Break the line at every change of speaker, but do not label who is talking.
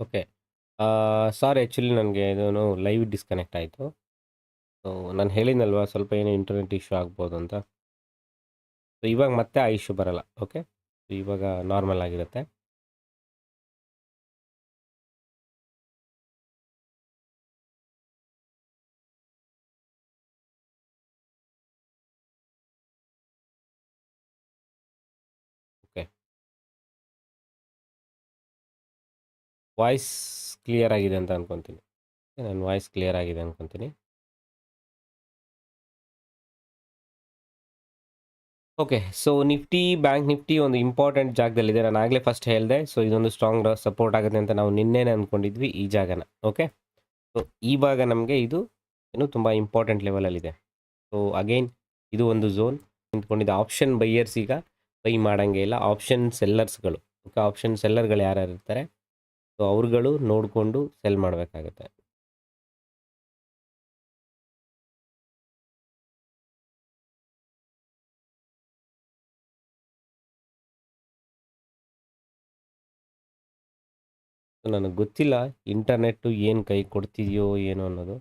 Okay. Sir actually ನನಗೆ ಇದೂ live disconnect ಆಯಿತು. ಸೊ ನಾನು ಹೇಳಿದ್ನಲ್ವಾ ಸ್ವಲ್ಪ ಏನೋ ಇಂಟರ್ನೆಟ್ ಇಶ್ಯೂ ಆಗ್ಬೋದು ಅಂತ. ಸೊ ಇವಾಗ ಮತ್ತೆ ಆ ಇಶ್ಯೂ ಬರಲ್ಲ. ಓಕೆ. ಇವಾಗ ನಾರ್ಮಲ್ ಆಗಿರುತ್ತೆ. ವಾಯ್ಸ್ ಕ್ಲಿಯರ್ ಆಗಿದೆ ಅಂತ ಅನ್ಕೊಂತೀನಿ. ನನ್ನ ವಾಯ್ಸ್ ಕ್ಲಿಯರ್ ಆಗಿದೆ ಅನ್ಕೊಂತೀನಿ. Okay. So Nifty, bank Nifty ಒಂದು ಇಂಪಾರ್ಟೆಂಟ್ ಜಾಗದಲ್ಲಿದೆ. ನಾನು ಆಗಲೇ ಫಸ್ಟ್ ಹೇಳಿದೆ ಸೊ ಇದೊಂದು ಸ್ಟ್ರಾಂಗ್ ಸಪೋರ್ಟ್ ಆಗುತ್ತೆ ಅಂತ ನಾವು ನಿನ್ನೆನೇ ಅನ್ಕೊಂಡಿದ್ವಿ ಈ ಜಾಗನ. ಓಕೆ. ಸೊ ಇವಾಗ ನಮಗೆ ಇದು ಏನು ತುಂಬ ಇಂಪಾರ್ಟೆಂಟ್ ಲೆವೆಲಲ್ಲಿದೆ. ಸೊ ಅಗೈನ್ ಇದು ಒಂದು ಝೋನ್ ನಿಂತ್ಕೊಂಡಿದ್ದ ಆಪ್ಷನ್ ಬೈಯರ್ಸ್ ಈಗ ಬೈ ಮಾಡೋಂಗೆ ಇಲ್ಲ. ಆಪ್ಷನ್ ಸೆಲ್ಲರ್ಸ್‌ಗಳು ಓಕೆ. ಆಪ್ಷನ್ ಸೆಲ್ಲರ್‌ಗಳು ಯಾರ್ಯಾರು ಇರ್ತಾರೆ, ಸೊ ಅವ್ರುಗಳು ನೋಡಿಕೊಂಡು ಸೆಲ್ ಮಾಡಬೇಕಾಗುತ್ತೆ. ನನಗೆ ಗೊತ್ತಿಲ್ಲ ಇಂಟರ್ನೆಟ್ಟು ಏನು ಕೈ ಕೊಡ್ತಿದೆಯೋ ಏನೋ ಅನ್ನೋದು.